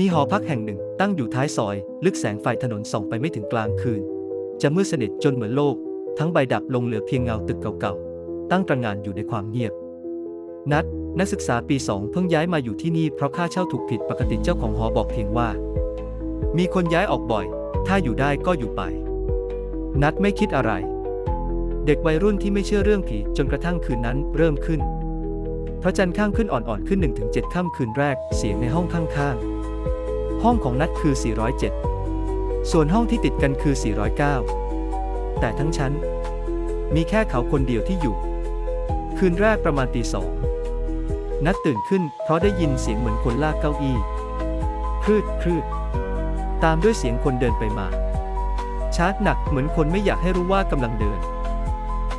มีหอพักแห่งหนึ่งตั้งอยู่ท้ายซอย ลึกแสงไฟถนนส่องไปไม่ถึงกลางคืน จะมืดสนิทจนเหมือนโลก ทั้งใบดับลงเหลือเพียงเงาตึกเก่าๆ ตั้งตระงานอยู่ในความเงียบ นัด นักศึกษาปีสองเพิ่งย้ายมาอยู่ที่นี่เพราะค่าเช่าถูกผิดปกติเจ้าของหอบอกเพียงว่า มีคนย้ายออกบ่อย ถ้าอยู่ได้ก็อยู่ไป นัดไม่คิดอะไร เด็กวัยรุ่นที่ไม่เชื่อเรื่องผีจนกระทั่งคืนนั้นเริ่มขึ้นพระจันทร์ข้างขึ้นอ่อนๆขึ้น 1-7ค่ำคืนแรกเสียงในห้องข้างๆ ห้องของนัดคือ 407 ส่วนห้องที่ติดกันคือ 409 แต่ทั้งชั้น มีแค่เขาคนเดียวที่อยู่ คืนแรกประมาณตีสอง นัดตื่นขึ้นเพราะได้ยินเสียงเหมือนคนลากเก้าอี้คลืดคลืดตามด้วยเสียงคนเดินไปมา ชาร์จหนักเหมือนคนไม่อยากให้รู้ว่ากำลังเดิน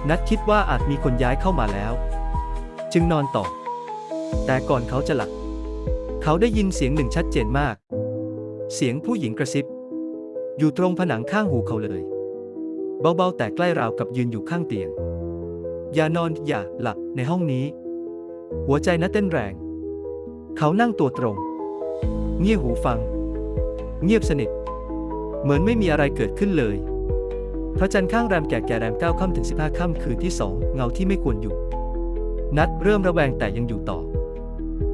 นัดคิดว่าอาจมีคนย้ายเข้ามาแล้ว จึงนอนต่อ แต่ก่อนเขาจะหลับเขาได้ยินเสียงหนึ่งชัดเจนมาก เสียงผู้หญิงกระซิบ อยู่ตรงผนังข้างหูเขาเลย เบาๆแต่ใกล้ราวกับยืนอยู่ข้างเตียง อย่านอนอย่าหลับในห้องนี้ หัวใจนัดเต้นแรง เขานั่งตัวตรง เงี่ยหูฟัง เงียบสนิท เหมือนไม่มีอะไรเกิดขึ้นเลย พระจันทร์ข้างแรมแก่แก่แรมเก้าค่ำถึงสิบห้าค่ำคืนที่สองเงาที่ไม่ควรอยู่ นัดเริ่มระแวงแต่ยังอยู่ต่อ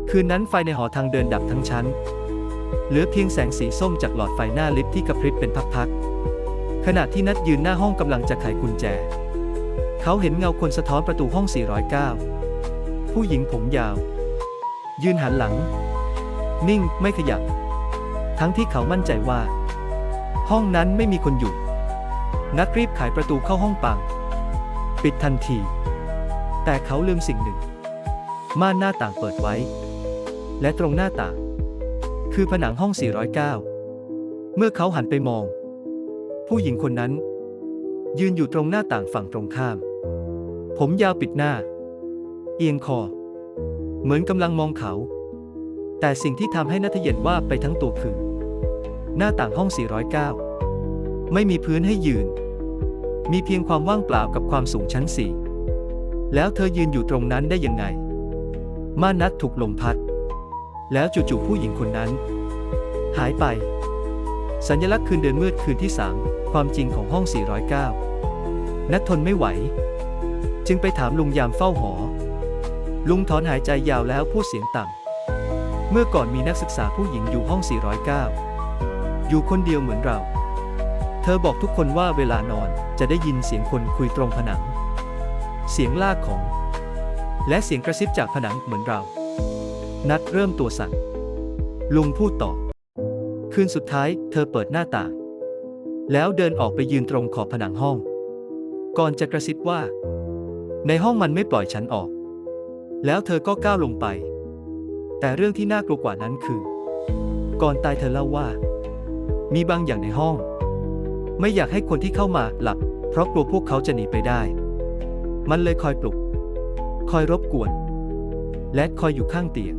คืนนั้นไฟในหอทางเดินดับทั้งชั้น เหลือเพียงแสงสีส้มจากหลอดไฟหน้าลิฟต์ที่กระพริบเป็นพักๆ ขณะที่นัดยืนหน้าห้องกำลังจะไขกุญแจ เขาเห็นเงาคนสะท้อนประตูห้อง 409 ผู้หญิงผมยาว ยืนหันหลัง นิ่งไม่ขยับ ทั้งที่เขามั่นใจว่า ห้องนั้นไม่มีคนอยู่ นัดรีบไขประตูเข้าห้องปัง ปิดทันที แต่เขาลืมสิ่งหนึ่ง ม่านหน้าต่างเปิดไว้ และตรงหน้าต่าง คือผนังห้อง 409 เมื่อเขาหันไปมอง ผู้หญิงคนนั้น ยืนอยู่ตรงหน้าต่างฝั่งตรงข้าม ผมยาวปิดหน้า เอียงคอ เหมือนกำลังมองเขา แต่สิ่งที่ทำให้นัทเย็นว่าไปทั้งตัวคือ หน้าต่างห้อง 409 ไม่มีพื้นให้ยืน มีเพียงความว่างเปล่ากับความสูงชั้นสี่แล้วเธอยืนอยู่ตรงนั้นได้ยังไงม่านนัดถูกลมพัด แล้วจู่ๆผู้หญิงคนนั้น หายไป สัญลักษณ์คืนเดือนมืดคืนที่สามความจริงของห้อง 409 นัดทนไม่ไหว จึงไปถามลุงยามเฝ้าหอ ลุงถอนหายใจยาวแล้วพูดเสียงต่ำเมื่อก่อนมีนักศึกษาผู้หญิงอยู่ห้อง 409 อยู่คนเดียวเหมือนเรา เธอบอกทุกคนว่าเวลานอนจะได้ยินเสียงคนคุยตรงผนัง เสียงลากของ และเสียงกระซิบจากผนังเหมือนเรา นัดเริ่มตัวสั่นลุงพูดต่อ คืนสุดท้ายเธอเปิดหน้าต่าง แล้วเดินออกไปยืนตรงขอบผนังห้อง ก่อนจะกระซิบว่า ในห้องมันไม่ปล่อยฉันออก แล้วเธอก็ก้าวลงไป แต่เรื่องที่น่ากลัวกว่านั้นคือ ก่อนตายเธอเล่าว่า มีบางอย่างในห้อง ไม่อยากให้คนที่เข้ามาหลับ เพราะกลัวพวกเขาจะหนีไปได้ มันเลยคอยปลุก คอยรบกวน และคอยอยู่ข้างเตียง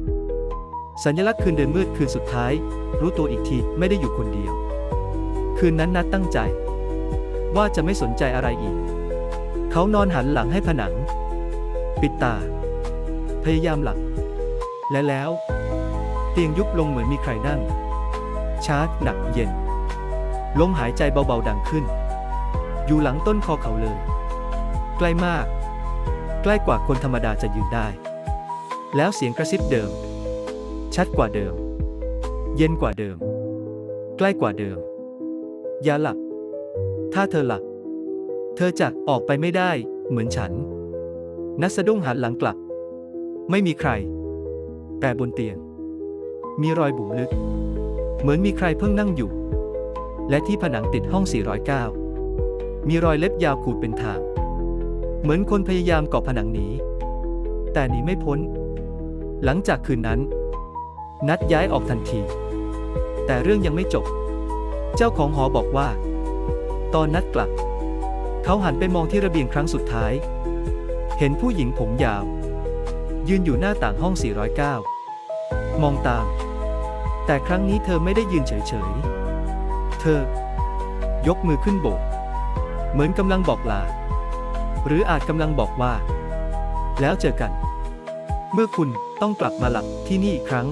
สัญลักษณ์คืนเดือนมืดคืนสุดท้าย รู้ตัวอีกทีไม่ได้อยู่คนเดียว คืนนั้นนัดตั้งใจ ว่าจะไม่สนใจอะไรอีก เขานอนหันหลังให้ผนัง ปิดตา พยายามหลับและแล้ว เตียงยุบลงเหมือนมีใครนั่ง ชาร์จหนักเย็น ลมหายใจเบาๆดังขึ้น อยู่หลังต้นคอเขาเลย ใกล้มาก ใกล้กว่าคนธรรมดาจะยืนได้ แล้วเสียงกระซิบเดิม ชัดกว่าเดิม เย็นกว่าเดิม ใกล้กว่าเดิม อย่าหลับ ถ้าเธอหลับ เธอจะออกไปไม่ได้เหมือนฉัน นัสดุ้งหันหลังกลับ ไม่มีใคร แต่บนเตียง มีรอยบุ๋มลึก เหมือนมีใครเพิ่งนั่งอยู่ และที่ผนังติดห้อง 409 มีรอยเล็บยาวขูดเป็นทาง เหมือนคนพยายามเกาะผนังหนีแต่หนีไม่พ้น หลังจากคืนนั้น นัดย้ายออกทันที แต่เรื่องยังไม่จบ เจ้าของหอบอกว่า ตอนนัดกลับ เขาหันไปมองที่ระเบียงครั้งสุดท้าย เห็นผู้หญิงผมยาว ยืนอยู่หน้าต่างห้อง 409 มองตาม แต่ครั้งนี้เธอไม่ได้ยืนเฉยๆ เธอ ยกมือขึ้นโบก เหมือนกำลังบอกลา หรืออาจกำลังบอกว่า แล้วเจอกัน เมื่อคุณต้องกลับมาหลับที่นี่อีกครั้ง